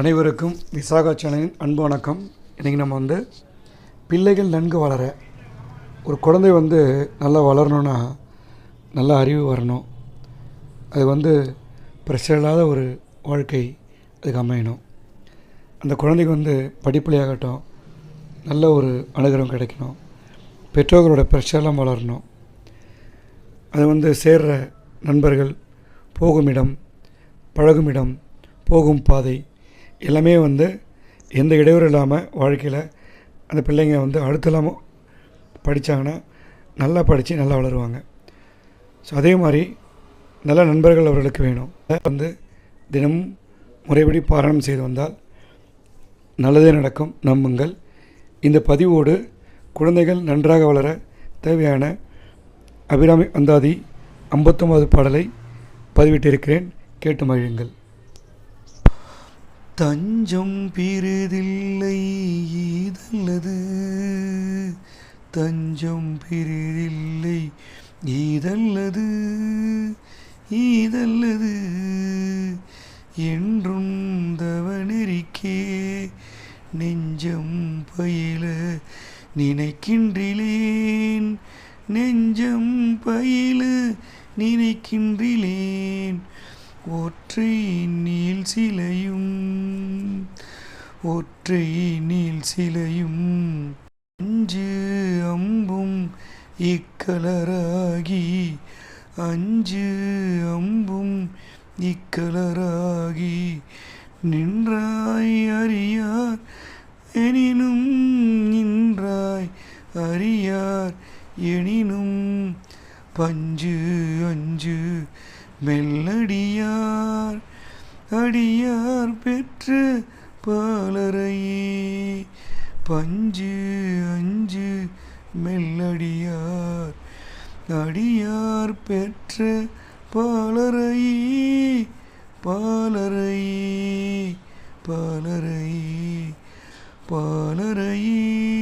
அனைவருக்கும் விசாகா சேனலின் அன்பு வணக்கம். இன்றைக்கி நம்ம வந்து பிள்ளைகள் நன்கு வளர ஒரு குழந்தை வந்து நல்லா வளரணும்னா நல்ல அறிவு வரணும். அது வந்து பிரஷர் இல்லாத ஒரு வாழ்க்கை அதுக்கு அமையணும். அந்த குழந்தைக்கு வந்து படிப்புலையாகட்டும் நல்ல ஒரு அனுகிரகம் கிடைக்கணும். பெற்றோர்களோட பிரஷர்லாம் வளரணும். அது வந்து சேர்ற நண்பர்கள் போகும் இடம் பழகும் இடம் போகும் பாதை எல்லாமே வந்து எந்த இடையூறு இல்லாமல் வாழ்க்கையில் அந்த பிள்ளைங்க வந்து அடுத்து படித்தாங்கன்னா நல்லா படித்து நல்லா வளருவாங்க. ஸோ அதே மாதிரி நல்ல நண்பர்கள் அவர்களுக்கு வேணும். வந்து தினமும் முறைப்படி பாராயணம் செய்து வந்தால் நல்லதே நடக்கும். நம்புங்கள். இந்த பதிவோடு குழந்தைகள் நன்றாக வளர தேவையான அபிராமி அந்தாதி ஐம்பத்தொம்பது பாடலை பதிவிட்டிருக்கிறேன். கேட்டு மகிழுங்கள். தஞ்சம் பிறிதில்லை ஈதல்லது. தஞ்சம் பிறிதில்லை ஈதல்லது. ஈதல்லது. என்றும் தவநெறிக்கே நெஞ்சம் பயில நினைக்கின்றிலேன். நெஞ்சம் பயில நினைக்கின்றிலேன். ஒற்றை நீள் சிலையும் ஒற்றை நீள் சிலையும் அஞ்சு அம்பும் இக்கலராகி அஞ்சு அம்பும் இக்கலராகி நின்றாய் அறியார் எனினும் நின்றாய் அறியார் எனினும் பஞ்சு அஞ்சு மெல்லடியார் அடியார் பெற்று பாலரையே பஞ்சு அஞ்சு மெல்லடியார் அடியார் பெற்ற பாலரையே பாலரையே பாலரையே பாலரையே.